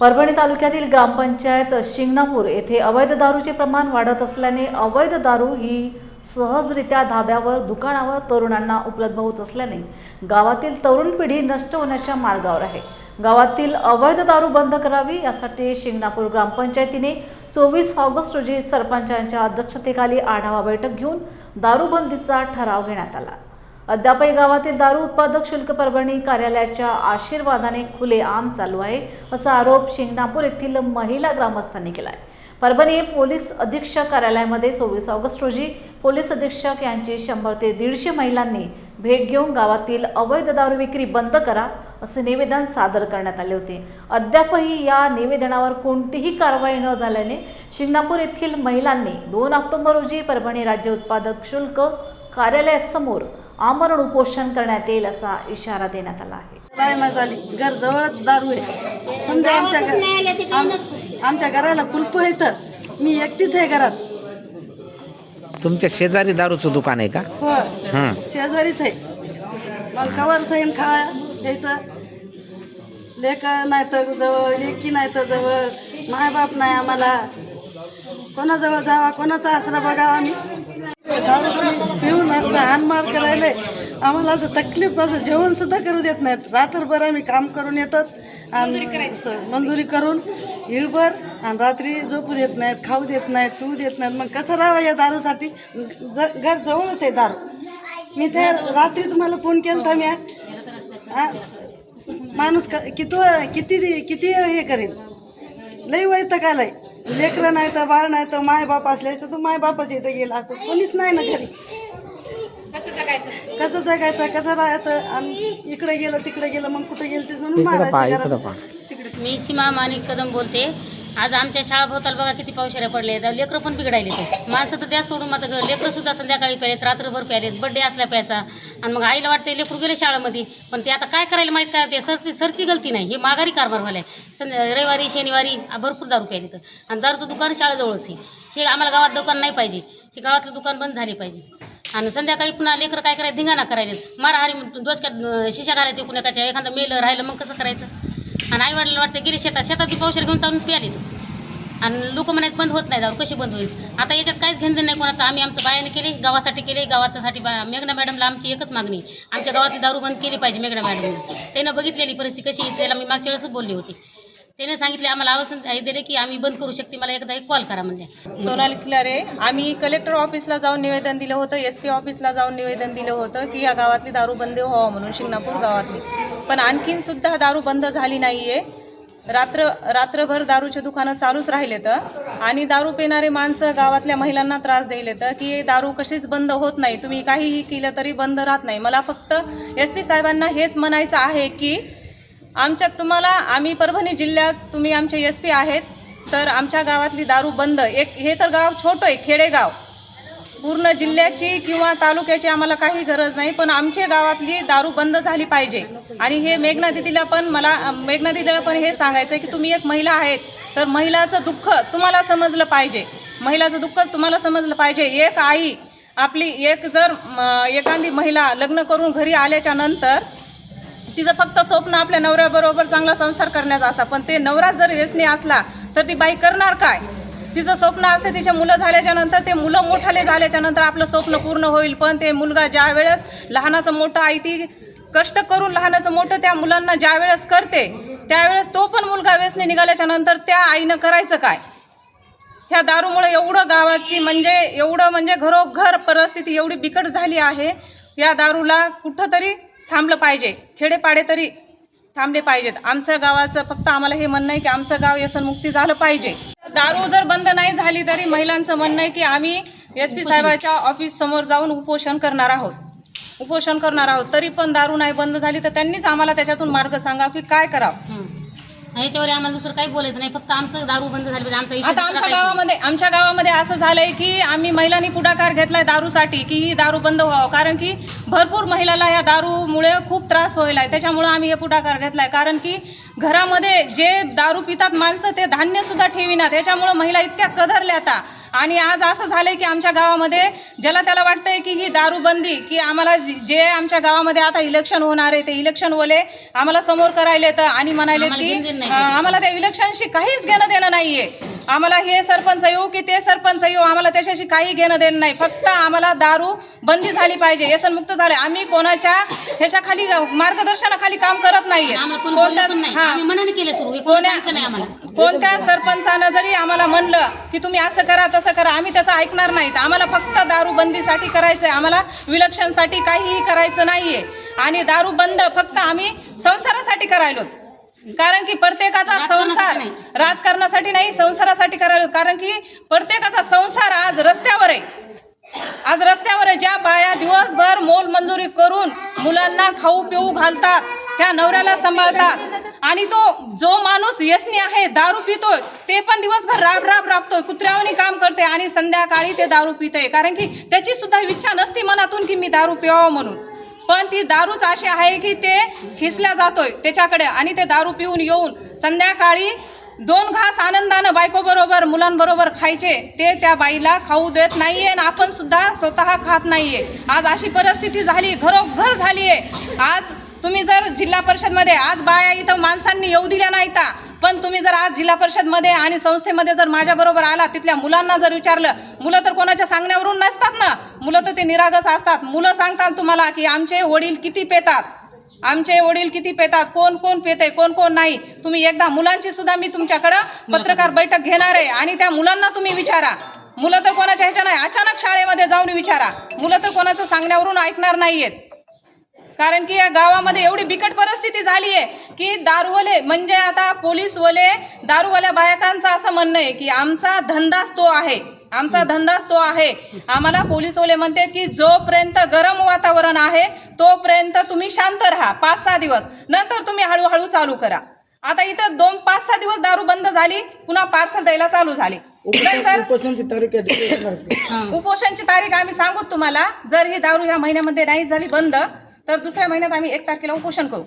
परभणी तालुक्यातील ग्रामपंचायत शिंगणापूर येथे अवैध दारूचे प्रमाण वाढत असल्याने अवैध दारू ही सहजरित्या धाब्यावर दुकानावर तरुणांना उपलब्ध होत असल्याने गावातील तरुण पिढी नष्ट होण्याच्या मार्गावर आहे. गावातील अवैध दारू बंद करावी यासाठी शिंगणापूर ग्रामपंचायतीने चोवीस ऑगस्ट रोजी सरपंचांच्या अध्यक्षतेखाली आढावा बैठक घेऊन दारूबंदीचा ठराव घेण्यात आला. अद्यापही गावातील दारू उत्पादक शुल्क परभणी कार्यालयाच्या आशीर्वादाने खुले आम चालू आहे असा आरोप शिंगणापूर येथील महिला ग्रामस्थांनी केला आहे परभणी पोलीस अधीक्षक कार्यालयामध्ये चोवीस ऑगस्ट रोजी पोलीस अधीक्षक यांची शंभर ते दीडशे महिलांनी भेट घेऊन गावातील अवैध दारू विक्री बंद करा असे निवेदन सादर करण्यात आले होते. अद्यापही या निवेदनावर कोणतीही कारवाई न झाल्याने शिंगणापूर येथील महिलांनी दोन ऑक्टोबर रोजी परभणी राज्य उत्पादक शुल्क कार्यालयासमोर आमरण उपोषण करण्यात येईल असा इशारा देण्यात आला आहे. झाली घर जवळच दारू आहे. समजा आमच्या घर- आम- आमच्या घराला कुलप आहे तर मी एकटीच आहे घरात. तुमच्या शेजारी दारूचं दुकान आहे का? हो. हां. शेजारीच आहे. मग कवर सैन खा द्यायचं. लेक नाही तर जवळ लेकी नाही तर जवळ. मायबाप नाही आम्हाला. कोणाजवळ जावा कोणाचा आसरा बघावा आम्ही. दारू पिऊन असं हानमार करायला. आम्हाला असं तकलीफ असं जेवण सुद्धा करू देत नाहीत. रात्रभर आम्ही काम करून येतात आणि मंजुरी करून हिळभर आणि रात्री झोपू देत नाहीत खाऊ देत नाहीत तू देत नाहीत. मग कसं राहावं या दारूसाठी? ज- घर जवळच आहे दारू. मी ते रात्री तुम्हाला फोन केला होता मी? माणूस क- किती किती किती वेळ हे करेल लई वैतक आलाय. लेकरं नाही तर बाळ नाही तर माय बाप असले तर तू माय बापच इथं गेला असं. कोणीच नाही ना घरी. कसं जगायचं? कसं राहायचं? आणि इकडे गेलं तिकडे गेलं मग कुठे गेलं ते म्हणून मारायचं घरात. मी सीमा माणिक कदम बोलते. आज आमच्या शाळा भोवताल बघा किती पावसाळ्या पडले तर लेकरं पण बिघडायले ते माणसं तर त्या सोडून मात्र घर लेकरं सुद्धा संध्याकाळी प्यालेत रात्रभर प्यालेत बड्डे असल्या प्यायचा. आणि मग आईला वाटते लेकरू गेले शाळेमध्ये. पण ते आता काय करायला माहीत काय? ते सरची सरची गलती नाही. हे माघारी कारभार व्हायला संध्या रविवारी शनिवारी भरपूर दारू प्यायला तर आणि दारूचं दुकान शाळेजवळच आहे. हे आम्हाला गावात दुकान नाही पाहिजे. हे गावातलं दुकान बंद झाले पाहिजे. आणि संध्याकाळी पुन्हा लेकरं काय करायचं? धिंगाणा करायला मारहारी डोसक्यात शिशा घालायचे कुणाकाच्या. एखादं मेलं राहिलं मग कसं करायचं? आणि आई वाटलं वाटतं गेले शेतात शेतात ती पावशेर घेऊन चालून प्याले आणि लोक म्हणत बंद होत नाही दारू कशी बंद होईल? आता याच्यात काहीच घेणं नाही कोणाचं. आम्ही आमचं बायाने केले गावासाठी केले गावाच्यासाठी बा मेघना मॅडमला आमची एकच मागणी. आमच्या गावातली दारू बंद केली पाहिजे मेघना मॅडमने. त्यानं बघितलेली परिस्थिती कशी त्याला मी मागच्या वेळेसच बोलली होती. त्याने सांगितले आम्हाला आवाज दिले की आम्ही बंद करू शकते मला एकदा एक कॉल करा म्हणल्या. सोनाली किलारे आम्ही कलेक्टर ऑफिसला जाऊन निवेदन दिलं होतं एस पी ऑफिसला जाऊन निवेदन दिलं होतं की या गावातली दारू बंद व्हावं म्हणून शिंगणापूर गावातली. पण आणखीन सुद्धा दारू बंद झाली नाही आहे रात्र रात्रभर दारूचे दुकानं चालूच राहिले तर आणि दारू पिणारे माणसं गावातल्या महिलांना त्रास द्यायले तर की दारू कशीच बंद होत नाही तुम्ही काहीही केलं तरी बंद राहत नाही. मला फक्त एस पी साहेबांना हेच म्हणायचं आहे की आमच्यात तुम्हाला आम्ही परभणी जिल्ह्यात तुम्ही आमचे एस पी आहेत तर आमच्या गावातली दारू बंद. एक हे तर गाव छोटं आहे खेडेगाव. पूर्ण जिल्ह्याची किंवा तालुक्याची आम्हाला काही गरज नाही पण आमच्या गावातली दारू बंद झाली पाहिजे. आणि हे मेघना दिदीला पण मला मेघना दिदीला पण हे सांगायचं आहे की तुम्ही एक महिला आहेत तर महिलाचं दुःख तुम्हाला समजलं पाहिजे. महिलाचं दुःख तुम्हाला समजलं पाहिजे. एक आई आपली एक जर एखादी महिला लग्न करून घरी आल्याच्यानंतर तिचं फक्त स्वप्न आपल्या नवऱ्याबरोबर चांगला संसार करण्याचा असता पण ते नवरा जर व्यसनी असला तर ती बाई करणार काय? तिचं स्वप्न असते तिचे मुलं झाल्याच्यानंतर ते मुलं मोठाले झाल्याच्यानंतर आपलं स्वप्न पूर्ण होईल. पण ते मुलगा ज्या वेळेस लहानाचं मोठं आई ती कष्ट करून लहानाचं मोठं त्या मुलांना ज्या वेळेस करते त्यावेळेस तो पण मुलगा व्यसनी निघाल्याच्या नंतर त्या आईनं करायचं काय? ह्या दारूमुळे एवढं गावाची म्हणजे एवढं म्हणजे घरोघर परिस्थिती एवढी बिकट झाली आहे. या दारूला कुठंतरी थांबलं पाहिजे. खेडेपाडे तरी थांबले पाहिजेत. आमच्या गावाचं फक्त आम्हाला हे म्हणणं आहे की आमचं गाव व्यसनमुक्ती झालं पाहिजे. दारू जर बंद नाही झाली तरी महिलांचं म्हणणं आहे की आम्ही एस पी साहेबाच्या ऑफिस समोर जाऊन उपोषण करणार आहोत. उपोषण करणार आहोत. तरी पण दारू नाही बंद झाली तर त्यांनीच आम्हाला त्याच्यातून मार्ग सांगा की काय करावं. ह्याच्यावर आम्हाला दुसरं काही बोलायचं नाही. फक्त आमचं दारू बंद झाली पाहिजे. आमचा आता दुसरा आमच्या काहीच नाही. गावामध्ये आमच्या गावामध्ये असं झालंय की आम्ही महिलांनी पुढाकार घेतलाय दारूसाठी की ही दारू बंद व्हावं. कारण की भरपूर महिलाला या दारूमुळे खूप त्रास व्हायला आहे त्याच्यामुळे आम्ही हे पुढाकार घेतलाय. कारण की घरामध्ये जे दारू पितात माणसं ते धान्य सुद्धा ठेविनात. त्याच्यामुळे महिला इतक्या कदरल्या आता. आणि आज असं झालंय की आमच्या गावामध्ये ज्याला त्याला वाटतंय की ही दारूबंदी की आम्हाला जी- आमच्या गावामध्ये आता इलेक्शन होणार आहे ते इलेक्शन वाले आम्हाला समोर करायले तर आणि म्हणाले की आम्हाला त्या इलेक्शनशी काहीच घेणं देणं नाहीये. आम्हाला हे सरपंच येऊ की ते सरपंच येऊ आम्हाला त्याच्याशी काही घेणं देणं नाही. फक्त आम्हाला दारू बंदी झाली पाहिजे व्यसनमुक्त झाले आम्ही कोणाच्या ह्याच्या खाली मार्गदर्शनाखाली काम करत नाहीये. कोणत्या सरपंचानं जरी आम्हाला म्हणलं की तुम्ही असं करा तसं करा. आम्ही त्याचं ऐकणार नाहीत. आम्हाला फक्त दारूबंदीसाठी करायचंय. आम्हाला विलक्षणसाठी काहीही करायचं नाहीये. आणि दारू बंद फक्त आम्ही संसारासाठी करायलो. कारण की प्रत्येकाचा संसार नाही. राजकारणासाठी नाही संसारासाठी करायलो. कारण की प्रत्येकाचा संसार आज रस्त्यावर आहे. आज रस्त्यावर आहे. ज्या बाया दिवसभर मोल मंजुरी करून मुलांना खाऊ पिऊ घालतात त्या नवऱ्याला सांभाळतात. आणि तो जो माणूस यसनी आहे दारू पितोय ते पण दिवसभर राब राब राबतोय. कुत्र्यावनी काम करते आणि संध्याकाळी ते दारू पितोय. कारण की त्याची सुद्धा इच्छा नसती मनातून की मी दारू पिवावं म्हणून. पण ती दारूच अशी आहे की ते खिसल्या जातोय त्याच्याकडे आणि ते दारू पिऊन येऊन संध्याकाळी दोन घास आनंदानं बायकोबरोबर मुलांबरोबर खायचे ते त्या बाईला खाऊ देत नाहीये आणि आपण सुद्धा स्वतः खात नाहीये. आज अशी परिस्थिती झाली घरोघर झाली आहे आज तुम्ही जर जिल्हा परिषदमध्ये आज बाया इथं माणसांनी येऊ दिल्या नाहीता पण तुम्ही जर आज जिल्हा परिषदमध्ये आणि संस्थेमध्ये जर माझ्याबरोबर आला तिथल्या मुलांना जर विचारलं मुलं तर कोणाच्या सांगण्यावरून नसतात ना? मुलं तर ते निरागस असतात. मुलं सांगतात तुम्हाला की आमचे वडील किती पेतात. आमचे वडील किती पेतात. कोण कोण पेते कोण कोण नाही. तुम्ही एकदा मुलांची सुद्धा मी तुमच्याकडं पत्रकार बैठक घेणार आहे आणि त्या मुलांना तुम्ही विचारा. मुलं तर कोणाच्या ह्याच्या नाही अचानक शाळेमध्ये जाऊन विचारा. मुलं तर कोणाचं सांगण्यावरून ऐकणार नाहीयेत. कारण की या गावामध्ये एवढी बिकट परिस्थिती झाली आहे की दारूवाले म्हणजे आता पोलीसवाले दारूवाल्या बायकांचं असं म्हणणं आहे की आमचा धंदाच तो आहे. आमचा धंदाच तो आहे. आम्हाला पोलीसवाले म्हणतात की जोपर्यंत गरम वातावरण आहे तोपर्यंत तुम्ही शांत राहा. पाच सहा दिवस. नंतर तुम्ही हळूहळू चालू करा. आता इथं दोन पाच सहा दिवस दारू बंद झाली पुन्हा पार्सल द्यायला चालू झाली. उपोषणची तारीख आम्ही सांगू तुम्हाला. जर ही दारू या महिन्यामध्ये नाही झाली बंद तर दुसऱ्या महिन्यात आम्ही एक तारखेला उपोषण करू.